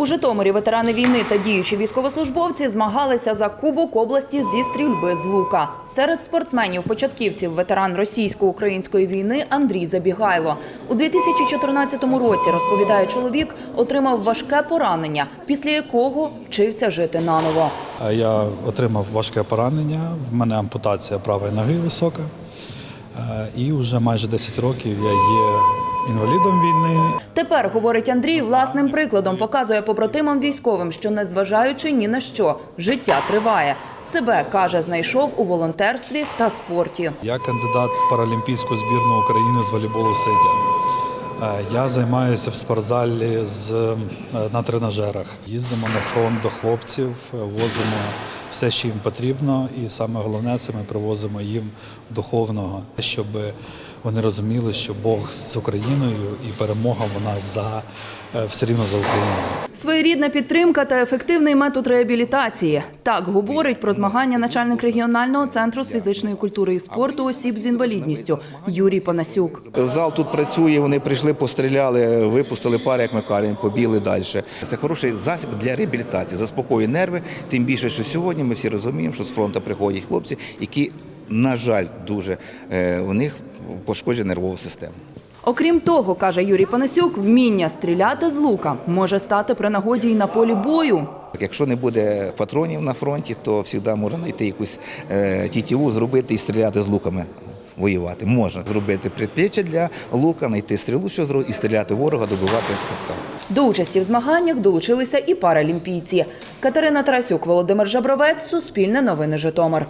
У Житомирі ветерани війни та діючі військовослужбовці змагалися за Кубок області зі стрільби з лука. Серед спортсменів-початківців ветеран російсько-української війни Андрій Забігайло. У 2014 році, розповідає чоловік, отримав важке поранення, після якого вчився жити наново. Я отримав важке поранення. В мене ампутація правої ноги висока. Е, І вже майже 10 років я є інвалідом війни. Тепер, говорить Андрій, власним прикладом показує побратимам військовим, що незважаючи ні на що, життя триває. Себе, каже, знайшов у волонтерстві та спорті. Я кандидат в паралімпійську збірну України з волейболу сидя. Е, Я займаюся в спортзалі з, е, на тренажерах. Їздимо на фронт до хлопців, возимо все, що їм потрібно, і саме головне це ми привозимо їм духовного, щоб вони розуміли, що Бог з Україною і перемога вона за е, все рівно за Україну. Своєрідна підтримка та ефективний метод реабілітації. Так говорить про змагання начальник регіонального центру з фізичної культури і спорту осіб з інвалідністю Юрій Панасюк. Зал тут працює, вони прийшли, постріляли, випустили пари, як ми кажемо, побігли далі. Це хороший засіб для реабілітації, заспокоює нерви. Тим більше, що сьогодні ми всі розуміємо, що з фронту приходять хлопці, які, на жаль, дуже е, у них пошкоджена нервова система. Окрім того, каже Юрій Панасюк, вміння стріляти з лука може стати при нагоді й на полі бою. Якщо не буде патронів на фронті, то завжди можна знайти якусь е, тітіву, зробити і стріляти з луками. Воювати можна зробити предпліччя для лука, знайти стрілу, що зробити, і стріляти ворога, добивати так. До участі в змаганнях долучилися і паралімпійці. Катерина Тарасюк, Володимир Жабровець, Суспільне новини Житомир.